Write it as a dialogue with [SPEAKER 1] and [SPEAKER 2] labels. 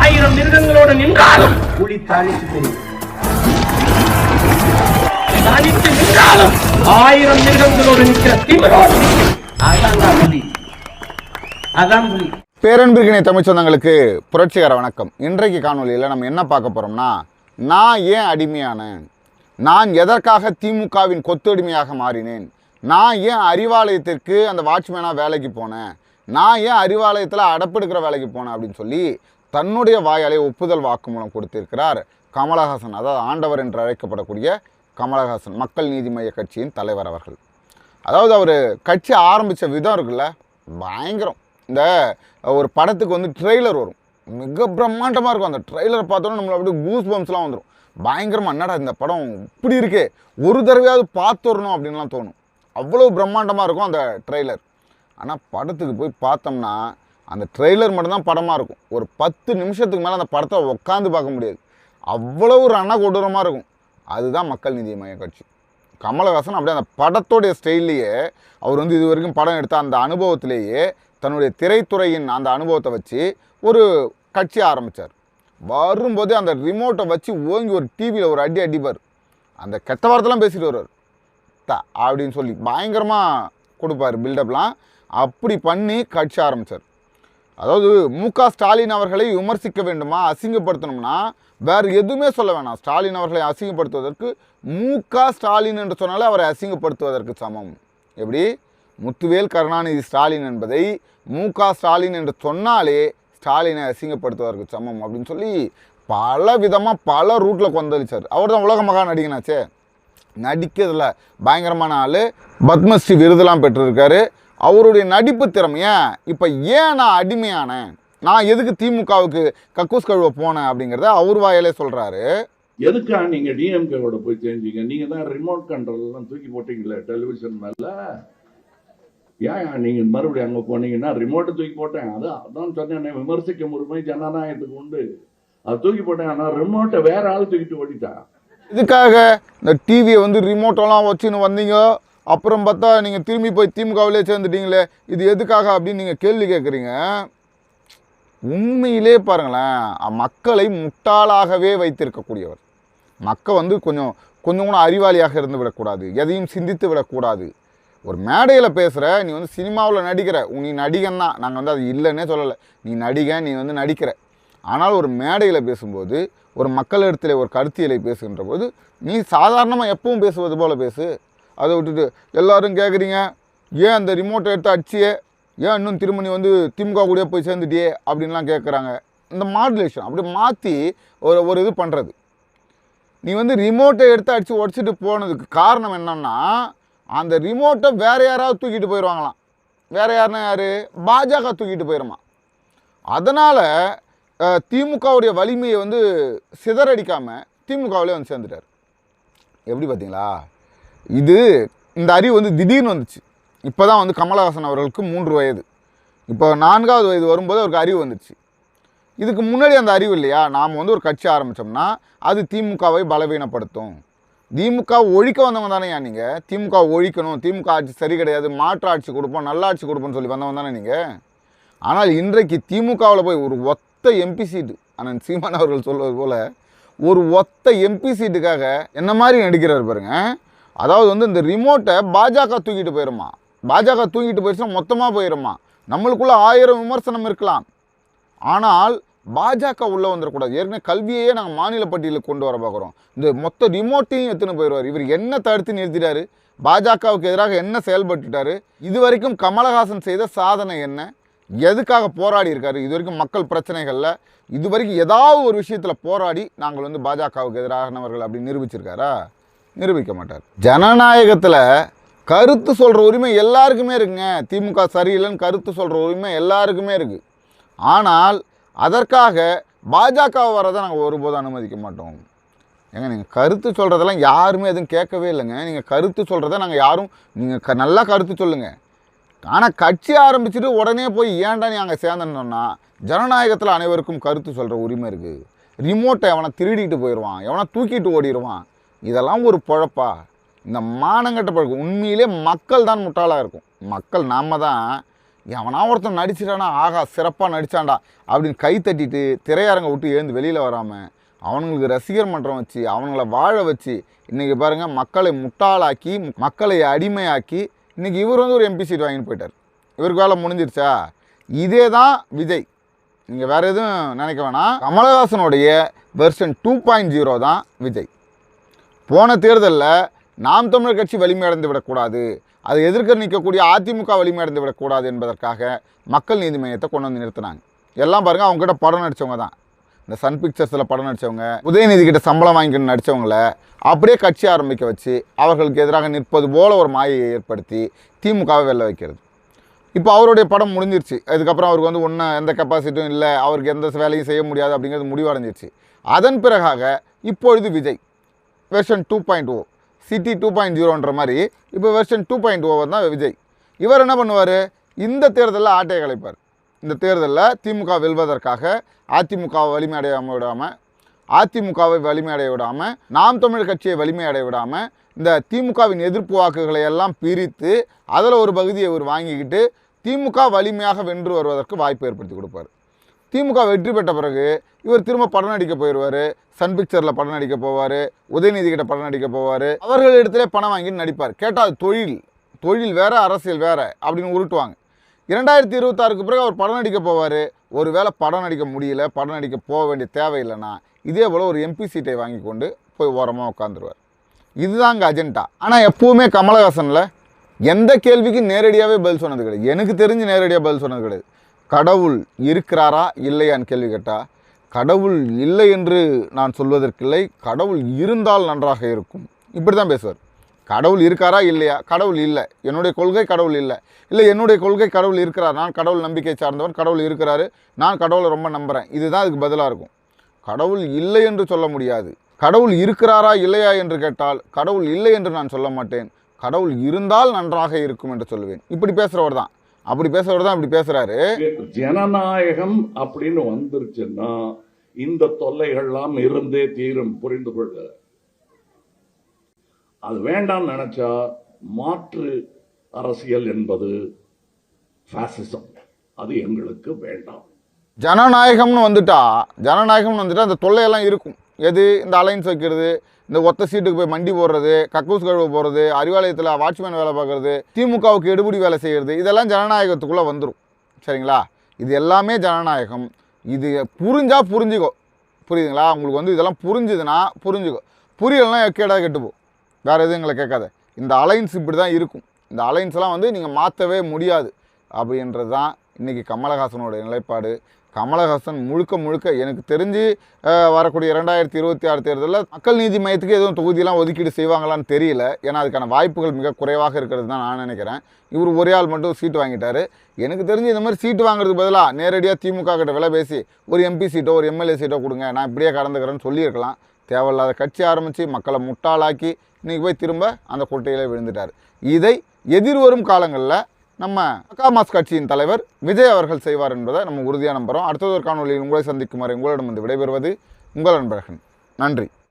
[SPEAKER 1] ஆயிரம் மிருகங்களோடு நின்றாலும் புலி தாளித்து தெரியும் தனித்து நின்றாலும் ஆயிரம் மிருகங்களோடு நிற்கிற திமிரோடு நிற்கும். அதான் புலி. அதான் புலி.
[SPEAKER 2] பேரன்பிற்கினை தமிழ் சொந்தங்களுக்கு புரட்சிகர வணக்கம். இன்றைக்கு காணொலியில் நம்ம என்ன பார்க்க போகிறோம்னா நான் ஏன் அடிமையானேன்? நான் எதற்காக திமுகவின் கொத்தடிமையாக மாறினேன்? நான் ஏன் அறிவாலயத்திற்கு அந்த வாட்ச்மேனாக வேலைக்கு போனேன்? நான் ஏன் அறிவாலயத்தில் அடப்பெடுக்கிற வேலைக்கு போனேன் அப்படின்னு சொல்லி தன்னுடைய வாயாலே ஒப்புதல் வாக்குமூலம் கொடுத்திருக்கிறார் கமலஹாசன் அதாவது ஆண்டவர் என்று அழைக்கப்படக்கூடிய கமலஹாசன் மக்கள் நீதி மைய கட்சியின் தலைவர் அவர்கள். அதாவது அவர் கட்சி ஆரம்பித்த விதம் இருக்குல்ல பயங்கரம். இந்த ஒரு படத்துக்கு வந்து ட்ரெய்லர் வரும். மிக பிரம்மாண்டமாக இருக்கும். அந்த ட்ரெய்லர் பார்த்தோன்னா நம்மள அப்படியே கூஸ் பம்ப்ஸ்லாம் வந்துடும் பயங்கரமாக என்னடா இந்த படம் இப்படி இருக்கே? ஒரு தடவையாவது பார்த்து வரணும் அப்படின்லாம் தோணும். அவ்வளோ பிரம்மாண்டமாக இருக்கும் அந்த ட்ரெய்லர் ஆனால் படத்துக்கு போய் பார்த்தோம்னா அந்த ட்ரெய்லர் மட்டும்தான் படமாக இருக்கும். ஒரு பத்து நிமிஷத்துக்கு மேலே அந்த படத்தை உட்காந்து பார்க்க முடியாது. அவ்வளவு ரண கொடூரமாக இருக்கும். அதுதான் மக்கள் நீதி மைய கட்சி. கமலஹாசன் அப்படியே அந்த படத்தோடைய ஸ்டைல்லையே அவர் வந்து இது வரைக்கும் படம் எடுத்த அந்த அனுபவத்திலேயே தன்னுடைய திரைத்துறையின் அந்த அனுபவத்தை வச்சு ஒரு கட்சி ஆரம்பித்தார் வரும்போதே அந்த ரிமோட்டை வச்சு ஓங்கி ஒரு டிவியில் ஒரு அடி அடிப்பார். அந்த கெட்ட வார்த்தைலாம் பேசிட்டு வருவார். த அப்படின்னு சொல்லி பயங்கரமாக கொடுப்பார் பில்டப்லாம் அப்படி பண்ணி கட்சி ஆரம்பித்தார் அதாவது மு க ஸ்டாலின் அவர்களை விமர்சிக்க வேண்டுமா அசிங்கப்படுத்தணும்னா வேறு எதுவுமே சொல்ல வேணாம். ஸ்டாலின் அவர்களை அசிங்கப்படுத்துவதற்கு மு க ஸ்டாலின் என்று சொன்னாலே அவரை அசிங்கப்படுத்துவதற்கு சமம். எப்படி? முத்துவேல் கருணாநிதி ஸ்டாலின் என்பதை மு க ஸ்டாலின் என்று சொன்னாலே ஸ்டாலினை அசிங்கப்படுத்துவதற்கு சமம் அப்படின்னு சொல்லி பல விதமாக பல ரூட்டில் கொந்தளிச்சார். அவர் தான் உலக மகா நடிகனாச்சே. நடிக்கிறதுல பயங்கரமான ஆள். பத்மஸ்ரீ விருதெல்லாம் பெற்றிருக்காரு. அவருடைய நடிப்பு திறமைய இப்போ ஏன் நான் அடிமையானேன்? நான் எதுக்கு திமுகவுக்கு கக்கூஸ் கழுவ போனேன் அப்படிங்கிறத அவர் வாயிலே சொல்கிறாரு
[SPEAKER 3] எதுக்கா நீங்க டிஎம்கேவோட போய் சேர்ந்தீங்க நீங்க தான் ரிமோட் கண்ட்ரோல் எல்லாம் தூக்கி போட்டீங்களே டெலிவிஷன் மேல? ஏன் நீங்க மறுபடியும் அங்க போனீங்கன்னா ரிமோட்டை தூக்கி போட்டேன். அதான் அதான் சொன்னேன் விமர்சிக்க உரிமை ஜனநாயகத்துக்கு உண்டு. அது தூக்கி போட்டேன் ஆனா ரிமோட்டை வேற ஆள் தூக்கிட்டு ஓடிட்டா
[SPEAKER 2] இதுக்காக இந்த டிவியை வந்து ரிமோட்டெல்லாம் வச்சுன்னு வந்தீங்க? அப்புறம் பார்த்தா நீங்கள் திரும்பி போய் திமுகவிலே சேர்ந்துட்டீங்களே இது எதுக்காக அப்படின்னு நீங்கள் கேள்வி கேட்குறீங்க உண்மையிலே பாருங்களேன் மக்களை முட்டாளாகவே வைத்திருக்கக்கூடியவர். மக்கள் வந்து கொஞ்சம் கொஞ்சம் கூட அறிவாளியாக இருந்து விடக்கூடாது எதையும் சிந்தித்து விடக்கூடாது. ஒரு மேடையில் பேசுகிற நீ வந்து சினிமாவில் நடிக்கிற உன் நீ நடிகன் தான் நாங்கள் வந்து அது இல்லைன்னே சொல்லலை. நீ நடிகன் நீ வந்து நடிக்கிற. ஆனால் ஒரு மேடையில் பேசும்போது ஒரு மக்களிடத்தில் ஒரு கருத்தியலை பேசுகின்ற போது நீ சாதாரணமாக எப்பவும் பேசுவது போல் பேசு. அதை விட்டுட்டு எல்லோரும் கேட்குறீங்க ஏன் அந்த ரிமோட்டை எடுத்து அடிச்சியே? ஏன் இன்னும் திரும்ப நீ வந்து திமுக கூட போய் சேர்ந்துட்டியே? அப்படின்லாம் கேட்குறாங்க இந்த மாடுலேஷன் அப்படி மாற்றி ஒரு ஒரு இது பண்ணுறது நீ வந்து ரிமோட்டை எடுத்து அடித்து உடச்சிட்டு போனதுக்கு காரணம் என்னென்னா அந்த ரிமோட்டை வேறு யாராவது தூக்கிட்டு போயிடுவாங்களாம் வேறு யாருன்னா யார்? பாஜக தூக்கிட்டு போயிடுமா அதனால் திமுகவுடைய வலிமையை வந்து சிதறடிக்காமல் திமுகவிலே வந்து சேர்ந்துட்டார். எப்படி பார்த்தீங்களா? இது இந்த அறிவு வந்து திடீர்னு வந்துச்சு. இப்போ தான் வந்து கமலஹாசன் அவர்களுக்கு மூன்று வயது. இப்போ நான்காவது வயது வரும்போது அவருக்கு அறிவு வந்துச்சு. இதுக்கு முன்னாடி அந்த அறிவு இல்லையா? நாம் வந்து ஒரு கட்சி ஆரம்பித்தோம்னா அது திமுகவை பலவீனப்படுத்தும். திமுக ஒழிக்க வந்தவங்க தானே நீங்கள் திமுக ஒழிக்கணும். திமுக ஆட்சி சரி கிடையாது. மாற்று ஆட்சி கொடுப்போம் நல்லாட்சி கொடுப்போம்னு சொல்லி வந்தவங்க தானே நீங்கள் ஆனால் இன்றைக்கு திமுகவில் போய் ஒரு ஒத்த எம்பி சீட்டு அண்ணன் சீமான் அவர்கள் சொல்வது போல் ஒரு ஒத்த எம்பி சீட்டுக்காக என்ன மாதிரி நடிக்கிறார் பாருங்கள் அதாவது வந்து இந்த ரிமோட்டை பாஜக தூக்கிட்டு போயிருமா? பாஜக தூக்கிட்டு போயிடுச்சுன்னா மொத்தமாக போயிருமா? நம்மளுக்குள்ள ஆயிரம் விமர்சனம் இருக்கலாம். ஆனால் பாஜக உள்ளே வந்துடக்கூடாது ஏற்கனவே கல்வியையே நாங்கள் மாநில பட்டியலுக்கு கொண்டு வர பார்க்குறோம் இந்த மொத்த ரிமோட்டையும் எடுத்துன்னு போயிடுவார் இவர் என்ன தடுத்து நிறுத்திட்டாரு? பாஜகவுக்கு எதிராக என்ன செயல்பட்டுட்டாரு? இது வரைக்கும் கமலஹாசன் செய்த சாதனை என்ன? எதுக்காக போராடி இருக்காரு? இது வரைக்கும் மக்கள் பிரச்சனைகளில் இது வரைக்கும் ஏதாவது ஒரு விஷயத்தில் போராடி நாங்கள் வந்து பாஜகவுக்கு எதிரானவர்கள் அப்படி நிரூபிச்சிருக்காரா? நிரூபிக்க மாட்டார். ஜனநாயகத்தில் கருத்து சொல்கிற உரிமை எல்லாருக்குமே இருக்குங்க. திமுக சரியில்லைன்னு கருத்து சொல்கிற உரிமை எல்லாருக்குமே இருக்குது ஆனால் அதற்காக பாஜக வரதை நாங்கள் ஒருபோதும் அனுமதிக்க மாட்டோம். ஏங்க நீங்கள் கருத்து சொல்கிறதெல்லாம் யாருமே எதுவும் கேட்கவே இல்லைங்க. நீங்கள் கருத்து சொல்கிறத நாங்கள் யாரும் நீங்கள் க நல்லா கருத்து சொல்லுங்கள் ஆனால் கட்சி ஆரம்பிச்சுட்டு உடனே போய் ஏன்டா நீ அங்கே சேர்ந்தோன்னா ஜனநாயகத்தில் அனைவருக்கும் கருத்து சொல்கிற உரிமை இருக்குது ரிமோட்டை எவனை திருடிட்டு போயிடுவான் எவனை தூக்கிட்டு ஓடிடுவான் இதெல்லாம் ஒரு பொழப்பா. இந்த மானங்கட்ட பழக்கம் உண்மையிலே மக்கள் தான் முட்டாளாக இருக்கும். மக்கள் நாம் தான் எவனா ஒருத்தன் நடிச்சிட்டானா ஆகா சிறப்பாக நடிச்சான்டா அப்படின்னு கை தட்டிட்டு திரையரங்க விட்டு எழுந்து வெளியில் வராமல் அவனுங்களுக்கு ரசிகர் மன்றம் வச்சு அவங்கள வாழ வச்சு இன்றைக்கி பாருங்கள் மக்களை முட்டாளாக்கி மக்களை அடிமையாக்கி இன்றைக்கி இவர் வந்து ஒரு எம்பி சீட் வாங்கிட்டு போயிட்டார். இவருக்கு வேலை முடிஞ்சிருச்சா? இதே தான் விஜய். நீங்கள் வேறு எதுவும் நினைக்க வேணாம். கமலஹாசனுடைய வெர்ஷன் டூ பாயிண்ட் ஜீரோ தான் விஜய். போன தேர்தலில் நாம் தமிழர் கட்சி வலிமையடைந்து விடக்கூடாது. அதை எதிர்க்க நிற்கக்கூடிய அதிமுக வலிமையடைந்து விடக்கூடாது என்பதற்காக மக்கள் நீதி மையத்தை கொண்டு வந்து நிறுத்தினாங்க. எல்லாம் பாருங்கள் அவங்ககிட்ட படம் நடித்தவங்க தான். இந்த சன் பிக்சர்ஸில் படம் நடித்தவங்க உதயநிதி கிட்ட சம்பளம் வாங்கிக்கணும் நடித்தவங்கள அப்படியே கட்சி ஆரம்பிக்க வச்சு அவர்களுக்கு எதிராக நிற்பது போல ஒரு மாயை ஏற்படுத்தி திமுகவை வெளில வைக்கிறது. இப்போ அவருடைய படம் முடிஞ்சிருச்சு. அதுக்கப்புறம் அவருக்கு வந்து ஒன்றும் எந்த கெப்பாசிட்டியும் இல்லை அவருக்கு எந்த வேலையும் செய்ய முடியாது அப்படிங்கிறது முடிவடைஞ்சிருச்சு. அதன் பிறகாக இப்பொழுது Vijay version two point O Chitti two point ஜீரோன்ற மாதிரி இப்போ வெர்ஷன் டூ பாயிண்ட் ஓவர் தான் விஜய். இவர் என்ன பண்ணுவார்? இந்த தேர்தலில் ஆட்டையை கலைப்பார். இந்த தேர்தலில் திமுக வெல்வதற்காக அதிமுகவை வலிமையடைய விடாமல் அதிமுகவை வலிமை அடைய விடாமல் நாம் தமிழ் கட்சியை வலிமையடைய விடாமல் இந்த திமுகவின் எதிர்ப்பு வாக்குகளை எல்லாம் பிரித்து அதில் ஒரு பகுதியை இவர் வாங்கிக்கிட்டு திமுக வலிமையாக வென்று வருவதற்கு வாய்ப்பு ஏற்படுத்தி கொடுப்பார். திமுக வெற்றி பெற்ற பிறகு இவர் திரும்ப படம் நடிக்க போயிடுவார் சன் பிக்சரில் படம் நடிக்க போவார். உதயநிதி கிட்ட படம் நடிக்க போவார். அவர்களிடத்திலே பணம் வாங்கி நடிப்பார். கேட்டால் அது தொழில். தொழில் வேறு அரசியல் வேறு அப்படின்னு உருட்டுவாங்க. இரண்டாயிரத்தி இருபத்தாறுக்கு பிறகு அவர் படம் நடிக்க போவார். ஒருவேளை படம் நடிக்க முடியல படம் நடிக்க போக வேண்டிய தேவையில்லைன்னா இதே போல் ஒரு எம்பி சீட்டை வாங்கி கொண்டு போய் ஓரமாக உட்காந்துருவார் இதுதாங்க அஜெண்டா ஆனால் எப்பவுமே கமலஹாசனில் எந்த கேள்விக்கும் நேரடியாகவே பதில் சொன்னது கிடையாது. எனக்கு தெரிஞ்சு நேரடியாக பதில் சொன்னது கிடையாது. கடவுள் இருக்கிறாரா இல்லையான்னு கேள்வி கேட்டால் கடவுள் இல்லை என்று நான் சொல்வதற்கில்லை கடவுள் இருந்தால் நன்றாக இருக்கும். இப்படி தான் பேசுவார். கடவுள் இருக்காரா இல்லையா? கடவுள் இல்லை. என்னுடைய கொள்கை கடவுள் இல்லை. இல்லை என்னுடைய கொள்கை கடவுள் இருக்கிறார். நான் கடவுள் நம்பிக்கை சார்ந்தவன் கடவுள் இருக்கிறாரு. நான் கடவுளை ரொம்ப நம்புகிறேன் இதுதான் அதுக்கு பதிலாக இருக்கும். கடவுள் இல்லை என்று சொல்ல முடியாது. கடவுள் இருக்கிறாரா இல்லையா என்று கேட்டால் கடவுள் இல்லை என்று நான் சொல்ல மாட்டேன். கடவுள் இருந்தால் நன்றாக இருக்கும் என்று சொல்லுவேன். இப்படி பேசுகிறவர் தான் அப்படி பேசுகிறவர் தான் இப்படி பேசுகிறாரு
[SPEAKER 3] ஜனநாயகம் அப்படின்னு வந்துருச்சுன்னா இந்த தொல்லைகள்லாம் இருந்தே தீரும் புரிந்து கொள்க. அது வேண்டாம்னு நினைச்சா மாற்று அரசியல் என்பது பாசிசம் அது எங்களுக்கு வேண்டாம்.
[SPEAKER 2] ஜனநாயகம்னு வந்துட்டா ஜனநாயகம்னு வந்துட்டா அந்த தொல்லையெல்லாம் இருக்கும். எது? இந்த அலைன்ஸ் வைக்கிறது இந்த ஒத்த சீட்டுக்கு போய் மண்டி போடுறது கக்கூஸ் கழுவ போகிறது அறிவாலயத்தில் வாட்ச்மேன் வேலை பார்க்குறது திமுகவுக்கு எடுபடி வேலை செய்கிறது இதெல்லாம் ஜனநாயகத்துக்குள்ளே வந்துடும் சரிங்களா? இது எல்லாமே ஜனநாயகம். இது புரிஞ்சால் புரிஞ்சுக்கோ. புரியுதுங்களா? உங்களுக்கு வந்து இதெல்லாம் புரிஞ்சுதுன்னா புரிஞ்சுக்கோ. புரியலைன்னா கேடா கெட்டுப்போம் வேறு எதுவும் எங்களை கேட்காத. இந்த அலைன்ஸ் இப்படி தான் இருக்கும். இந்த அலைன்ஸ்லாம் வந்து நீங்கள் மாற்றவே முடியாது. அப்படின்றது தான் இன்றைக்கி கமலஹாசனோட நிலைப்பாடு. கமலஹாசன் முழுக்க முழுக்க எனக்கு தெரிஞ்சு வரக்கூடிய இரண்டாயிரத்தி இருபத்தி ஆறு தேர்தலில் மக்கள் நீதி மையத்துக்கு எதுவும் தொகுதியெலாம் ஒதுக்கீடு செய்வாங்களான்னு தெரியல. ஏன்னா அதுக்கான வாய்ப்புகள் மிக குறைவாக இருக்கிறது தான் நான் நினைக்கிறேன். இவர் ஒரே ஆள் மட்டும் சீட்டு வாங்கிட்டார். எனக்கு தெரிஞ்சு இந்த மாதிரி சீட்டு வாங்குறதுக்கு பதிலாக நேரடியாக திமுக கிட்ட விலை பேசி ஒரு எம்பி சீட்டோ ஒரு எம்எல்ஏ சீட்டோ கொடுங்க நான் இப்படியே கடந்துக்கிறேன்னு சொல்லியிருக்கலாம். தேவையில்லாத கட்சி ஆரம்பித்து மக்களை முட்டாளாக்கி இன்றைக்கி போய் திரும்ப அந்த கொட்டையிலே விழுந்துட்டார். இதை எதிர்வரும் காலங்களில் நம்ம அகாமாஸ் கட்சியின் தலைவர் விஜய் அவர்கள் செய்வார் என்பதை நம்ம உறுதியாக நம்புகிறோம் அடுத்தது ஒரு காணொலியில் உங்களை சந்திக்கும் வரை உங்களிடம் வந்து விடைபெறுவது உங்கள் அன்பழகன். நன்றி.